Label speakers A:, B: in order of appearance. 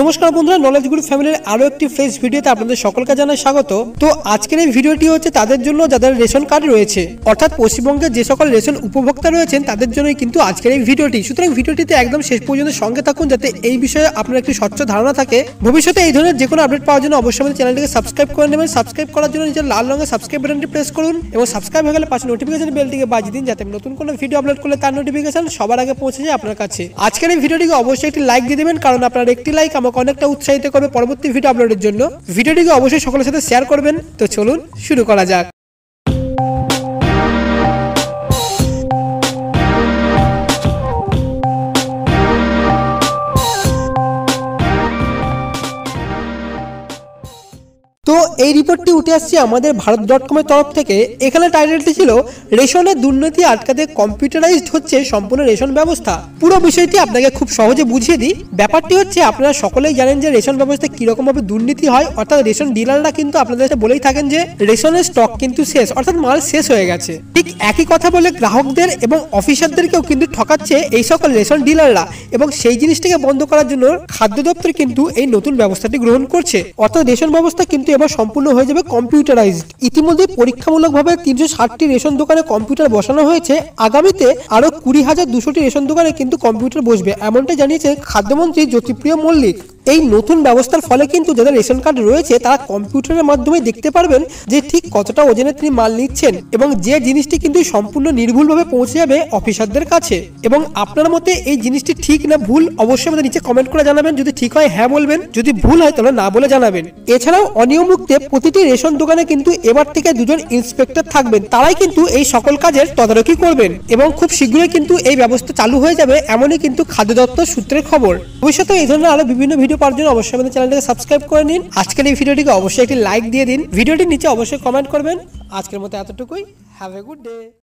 A: নমস্কার বন্ধুরা knowledge group ফ্যামিলির আরও একটি ফ্রেশ ভিডিওতে আপনাদের সকলকে জানাই স্বাগত। তো আজকের এই ভিডিওটি হচ্ছে তাদের জন্য যাদের রেশন কার্ড রয়েছে, অর্থাৎ পশ্চিমবঙ্গের যে সকল রেশন উপভোক্তা রয়েছেন, তাদের জন্যই কিন্তু আজকের এই ভিডিওটি সুতরাং ভিডিওটিতে একদম শেষ পর্যন্ত সঙ্গে থাকুন, যাতে এই বিষয়ে আপনার একটি স্বচ্ছ ধারণা থাকে। ভবিষ্যতে এই ধরনের যে কোনো আপডেট পাওয়ার জন্য অবশ্যই আমাদের চ্যানেলটিকে সাবস্ক্রাইব করে নেবেন। সাবস্ক্রাইব করার জন্য নিজের লাল রঙের সাবস্ক্রাইব বাটনটি প্রেস করুন এবং সাবস্ক্রাইব হয়ে গেলে পাশে নোটিফিকেশন বেলটিকে বাজিয়ে দিন, যাতে নতুন কোনো ভিডিও আপলোড করলে তার নোটিফিকেশন সবার আগে পৌঁছে যায় আপনার কাছে। আজকের এই ভিডিওটিকে অবশ্যই একটি লাইক দিয়ে দেবেন, কারণ আপনার একটি লাইক আমাকে অনেকটা উৎসাহিত করবে পরবর্তী ভিডিও আপলোডের জন্য। ভিডিওটিকে অবশ্যই সকলের সাথে শেয়ার করবেন। তো চলুন, শুরু করা যাক। এই রিপোর্টটি উঠে আসছে আমাদের ভারত ডট কমের তরফ থেকে। এখানে টাইটেলটি ছিল রেশনের দুর্নীতি আটকাতে কম্পিউটারাইজড হচ্ছে সম্পূর্ণ রেশন ব্যবস্থা। পুরো বিষয়টি আপনাকে খুব সহজে বুঝিয়ে দিই। ব্যাপারটি হচ্ছে, আপনারা সকলেই জানেন যে রেশন ব্যবস্থা কীরকম ভাবে দুর্নীতি হয়। অর্থাৎ রেশন ডিলাররা কিন্তু আপনাদের কাছে বলেই থাকেন যে, রেশনের স্টক কিন্তু শেষ, অর্থাৎ মাল শেষ হয়ে গেছে। ঠিক একই কথা বলে গ্রাহকদের এবং অফিসারদেরকেও কিন্তু ঠকাচ্ছে এই সকল রেশন ডিলাররা এবং সেই জিনিসটিকে বন্ধ করার জন্য খাদ্য দপ্তর কিন্তু এই নতুন ব্যবস্থাটি গ্রহণ করছে। অর্থাৎ রেশন ব্যবস্থা কিন্তু এবার সম্পূর্ণ হয়ে যাবে কম্পিউটারাইজড ইতিমধ্যে পরীক্ষামূলকভাবে তিনশো ষাটটি রেশন দোকানে কম্পিউটার বসানো হয়েছে। আগামীতে আরও কুড়ি হাজার দুশোটি রেশন দোকানে কিন্তু কম্পিউটার বসবে এমনটা জানিয়েছে খাদ্যমন্ত্রী জ্যোতিপ্রিয় মল্লিক। এই নতুন ব্যবস্থার ফলে কিন্তু যাদের রেশন কার্ড রয়েছে, তারা কম্পিউটারের মাধ্যমে দেখতে পারবেন যে ঠিক কতটা ওজনে তিনি মাল নিচ্ছেন এবং যে জিনিসটি কিন্তু সম্পূর্ণ নির্ভুলভাবে পৌঁছে যাবে অফিসারদের কাছে। এবং আপনার মতে এই জিনিসটি ঠিক না ভুল, অবশ্যই আমাদের নিচে কমেন্ট করে জানাবেন। যদি ঠিক হয় হ্যাঁ বলবেন। যদি ভুল হয়, তাহলে না বলে জানাবেন। এছাড়াও অনিয়ম মুক্তে প্রতিটি রেশন দোকানে কিন্তু এবার থেকে দুজন ইন্সপেক্টর থাকবেন। তারাই কিন্তু এই সকল কাজের তদারকি করবেন এবং খুব শীঘ্রই কিন্তু এই ব্যবস্থা চালু হয়ে যাবে, এমনই কিন্তু খাদ্য দপ্তর সূত্রের খবর। ভবিষ্যতে এই ধরনের আরও বিভিন্ন ভিডিও পাওয়ার জন্য অবশ্যই আমাদের চ্যানেলটিকে সাবস্ক্রাইব করে নিন। আজকের এই ভিডিওটিকে অবশ্যই একটি লাইক দিয়ে দিন। ভিডিওটির নিচে অবশ্যই কমেন্ট করবেন। আজকের মতো এতটুকুই। Have a good day